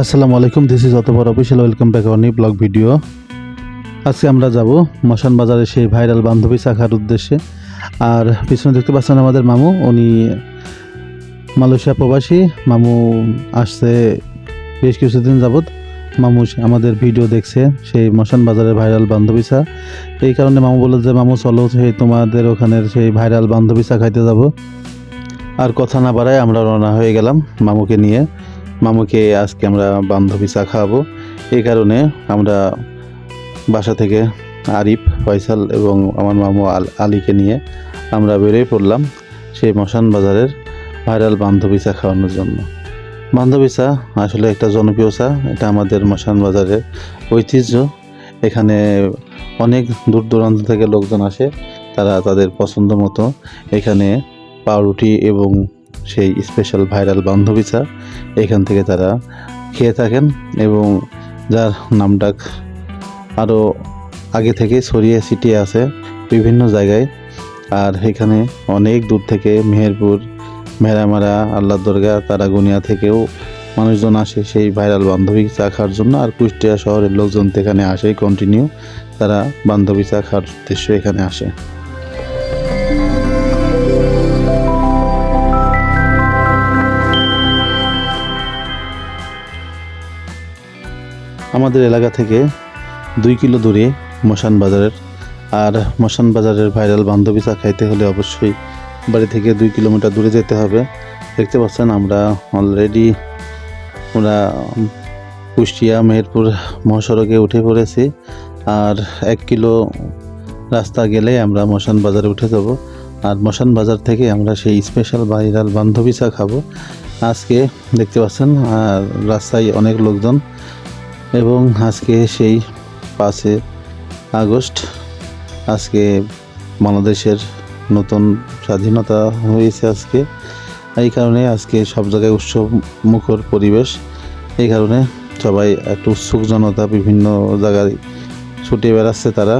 আসসালামু আলাইকুম this is অতবর অফিসিয়াল ওয়েলকাম ব্যাক অনি ব্লগ ভিডিও আজকে আমরা যাব মশান বাজারে সেই ভাইরাল বান্ধবী শাখার উদ্দেশ্যে। আর পিছনে দেখতে পাচ্ছেন আমাদের মামু, উনি মালয়েশিয়া প্রবাসী। মামু আসছে বেশ কিছুদিন যাবৎ। মামু আমাদের ভিডিও দেখছে, সেই মশান বাজারের ভাইরাল বান্ধবী চা এই কারণে মামু বলল যে, মামু, চলো, সেই তোমাদের ওখানের সেই ভাইরাল বান্ধবী চা খাইতে যাব। আর কথা না বাড়ায় আমরা রওনা হয়ে গেলাম মামুকে নিয়ে। মামুকে আজকে আমরা বান্ধবী চা খাওয়াবো। এই কারণে আমরা বাসা থেকে আরিফ, ফয়সাল এবং আমার মামু আল আলীকে নিয়ে আমরা বেরিয়ে পড়লাম সেই মশান বাজারের ভাইরাল বান্ধবী চা খাওয়ানোর জন্য। বান্ধবী চা আসলে একটা জনপ্রিয় চা, এটা আমাদের মশান বাজারের ঐতিহ্য। এখানে অনেক দূর দূরান্ত থেকে লোকজন আসে, তারা তাদের পছন্দ মতো এখানে পাউরুটি এবং সেই স্পেশাল ভাইরাল বান্ধবী চা এখান থেকে তারা খেয়ে থাকেন এবং যার নামডাক আরও আগে থেকে ছড়িয়ে ছিটিয়ে আছে বিভিন্ন জায়গায়। আর এখানে অনেক দূর থেকে মেহেরপুর, মেরামারা, আল্লাহ দরগা তারাগুনিয়া থেকেও মানুষজন আসে সেই ভাইরাল বান্ধবী চা খাওয়ার জন্য। আর কুষ্টিয়া শহরের লোকজন এখানে আসে কন্টিনিউ তারা বান্ধবী চা খাওয়ার উদ্দেশ্যে এখানে আসে। আমাদের এলাকা থেকে দুই কিলো দূরে মশান বাজারের। আর মশান বাজারের ভাইরাল বান্ধবী চা খাইতে হলে অবশ্যই বাড়ি থেকে দুই কিলোমিটার দূরে যেতে হবে। দেখতে পাচ্ছেন আমরা অলরেডি আমরা কুষ্টিয়া, মেহেরপুর মহাসড়কে উঠে পড়েছি। আর এক কিলো রাস্তা গেলে আমরা মশান বাজারে উঠে যাব। আর মশান বাজার থেকে আমরা সেই স্পেশাল ভাইরাল বান্ধবী চা খাব। আজকে দেখতে পাচ্ছেন আর রাস্তায় অনেক লোকজন এবং আজকে সেই পাঁচে আগস্ট আজকে বাংলাদেশের নতুন স্বাধীনতা হয়েছে আজকে। এই কারণে আজকে সব জায়গায় উৎসব মুখর পরিবেশ। এই কারণে সবাই একটু উৎসুক জনতা, বিভিন্ন জায়গায় ছুটে বেড়াচ্ছে তারা।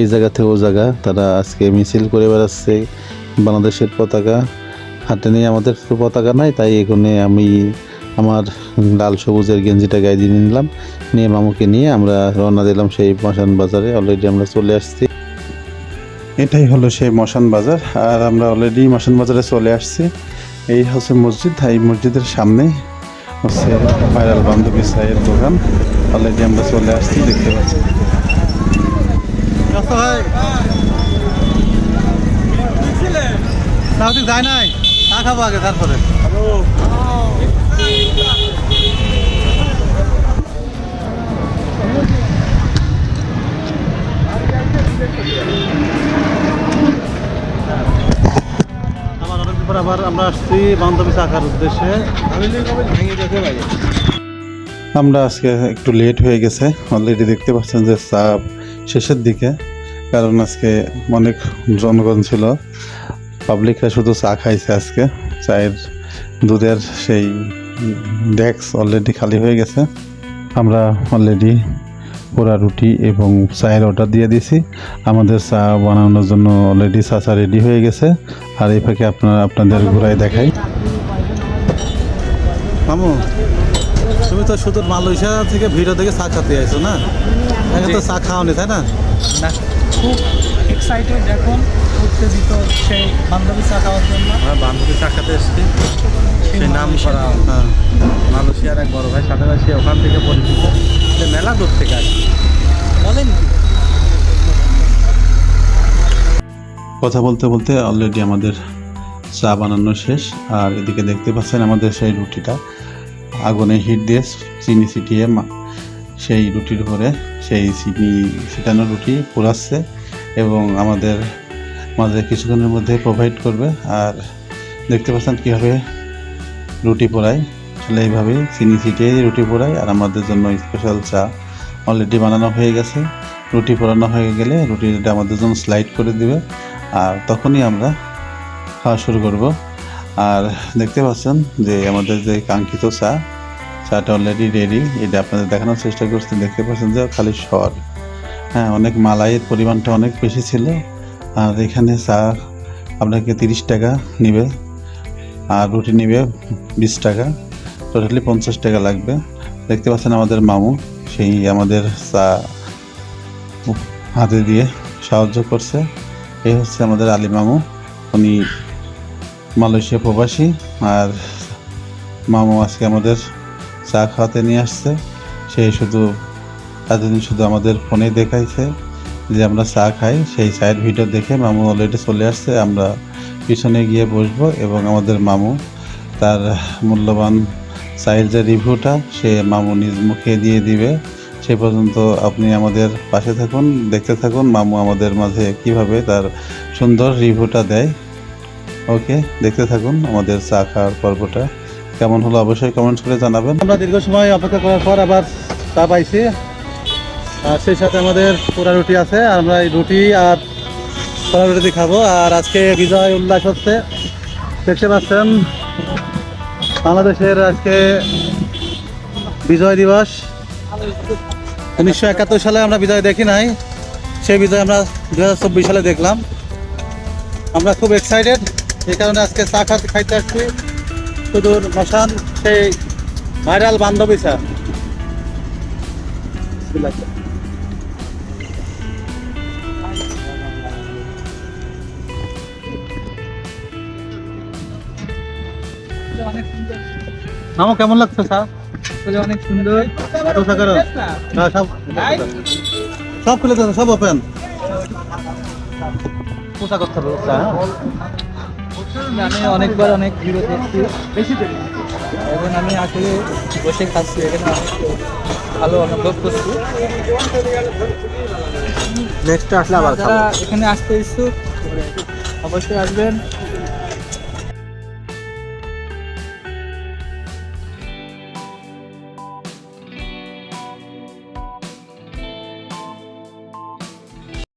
এই জায়গা থেকে ও জায়গা তারা আজকে মিছিল করে বেড়াচ্ছে বাংলাদেশের পতাকা। হাতে নিয়ে আমাদের পতাকা নাই, তাই এখানে আমি আমার লাল সবুজের গেঞ্জিটা গায়ে দিয়ে নিলাম। নিয়ে মামুকে নিয়ে আমরা রওনা দিলাম সেই মশান বাজারে। অলরেডি আমরা চলে আসছি। এটাই হলো সেই মশান বাজার। আর আমরা অলরেডি মশান বাজারে চলে আসছি। এই হচ্ছে মসজিদ। এই মসজিদের সামনে হচ্ছে ভাইরাল বান্ধবী সাইয়ের দোকান। অলরেডি আমরা চলে আসছি দেখতে পাচ্ছি। যায় নাই? চা খাব আগে তারপরে। আমরা উদ্দেশ্যে। আমরা আজকে একটু লেট হয়ে গেছে। অলরেডি দেখতে পাচ্ছেন যে চা শেষের দিকে, কারণ আজকে অনেক জনগণ ছিল। পাবলিকরা শুধু চা খাইছে আজকে, চায়ের দুধের সেই ডেস্ক অলরেডি খালি হয়ে গেছে। আমরা অলরেডি পোড়া রুটি এবং চায়ের অর্ডার দিয়ে দিয়েছি। আমাদের চা বানানোর জন্য অলরেডি চা চা রেডি হয়ে গেছে। আর এই ফাঁকে আপনারা আপনাদের ঘুরাই দেখাই। মামু তুমি তো শুধু মালয়েশিয়া থেকে ভিডিও থেকে চা খাতে আইছো না? এখানে তো চা খাওনি তাই না? খুব এক্সাইটেড এখন। উত্তেজিত সেই বান্ধবী চা খাওয়ার জন্য। আমার বান্ধবী চাকাতে এসেছি। সে নাম করা হ্যাঁ। মালয়েশিয়ার এক বড় ভাই সাথে সে ওখান থেকে পরিচিত। সে মেলা দূর থেকে আসে। বলেন কি? কথা বলতে বলতে অলরেডি আমাদের চা বানানো শেষ আর এদিকে দেখতে পাচ্ছেন আমাদের সেই রুটিটা। আগুনে হিট দিয়ে চিনি ছিটিয়ে মা- সেই রুটির উপরে সেই চিনি ছিটানো রুটি পোড়াচ্ছে এবং আমাদের মাঝে কিছুক্ষণের মধ্যে প্রোভাইড করবে। আর দেখতে পাচ্ছেন কীভাবে রুটি পোড়ায় আসলে এইভাবেই চিনি ছিটিয়ে রুটি পোড়াই আর আমাদের জন্য স্পেশাল চা অলরেডি বানানো হয়ে গেছে। রুটি পোড়ানো হয়ে গেলে রুটিটা আমাদের জন্য স্লাইড করে দিবে। আর তখনই আমরা খাওয়া শুরু করব। আর দেখতে পাচ্ছেন যে আমাদের যে কাঙ্ক্ষিত চা, চাটা অলরেডি রেডি এটা আপনাদের দেখানোর চেষ্টা করছি। দেখতে পাচ্ছেন যে খালি স্বর। হ্যাঁ অনেক মালাইয়ের পরিমাণটা অনেক বেশি ছিল। আর এখানে চা আপনাকে তিরিশ টাকা নেবে। আর রুটি নেবে বিশ টাকা। টোটালি পঞ্চাশ টাকা লাগবে। দেখতে পাচ্ছেন আমাদের মামু, সেই আমাদের চা হাতে দিয়ে সাহায্য করছে। এই হচ্ছে আমাদের আলী মামু। উনি মালয়েশিয়া প্রবাসী আর মামু আজকে আমাদের চা খাওয়াতে নিয়ে আসছে। সে শুধু, এতদিন শুধু আমাদের ফোনে দেখাইছে যে আমরা চা খাই। সেই চায়ের ভিডিও দেখে মামু অলরেডি চলে আসছে। আমরা পিছনে গিয়ে বসবো এবং আমাদের মামু, তার মূল্যবান যে রিভিউটা, সে মামু নিজ মুখে দিয়ে দিবে। সে পর্যন্ত আপনি আমাদের পাশে থাকুন, দেখতে থাকুন মামু আমাদের মাঝে কীভাবে তার সুন্দর রিভিউটা দেয়। ওকে, দেখতে থাকুন আমাদের চা খাওয়ার পর্বটা। কেমন হলো অবশ্যই কমেন্ট করে জানাবেন। আমরা দীর্ঘ সময় অপেক্ষা করার পর আবার চা পাইছি। আর সেই সাথে আমাদের পোড়া রুটি আছে আমরা এই রুটি আর রুটি খাব। আর আজকে বিজয় উল্লাস হচ্ছে। দেখতে পাচ্ছেন, বাংলাদেশের আজকে বিজয় দিবস। উনিশশো একাত্তর সালে আমরা বিজয় দেখি নাই। সেই বিজয় আমরা দু হাজার চব্বিশ সালে দেখলাম। আমরা খুব এক্সাইটেড এই কারণে আজকে চা খাতে খাইতে আসছি। সুদূর মশান, সেই ভাইরাল বান্ধবী চা অনেক সুন্দর মামু কেমন লাগছে আসলে অনেক সুন্দর। সব সব খুলে দেন সব ওপেন পোশাক হ্যাঁ? আমি অনেকবার অনেক ভিডিও দেখছি। বেশি দেখি এখন আমি আসলে বসে খাচ্ছি এখানে ভালো অনুভব করছি। নেক্সট আসলে আবার এখানে আসতে ইচ্ছুক অবশ্যই আসবেন।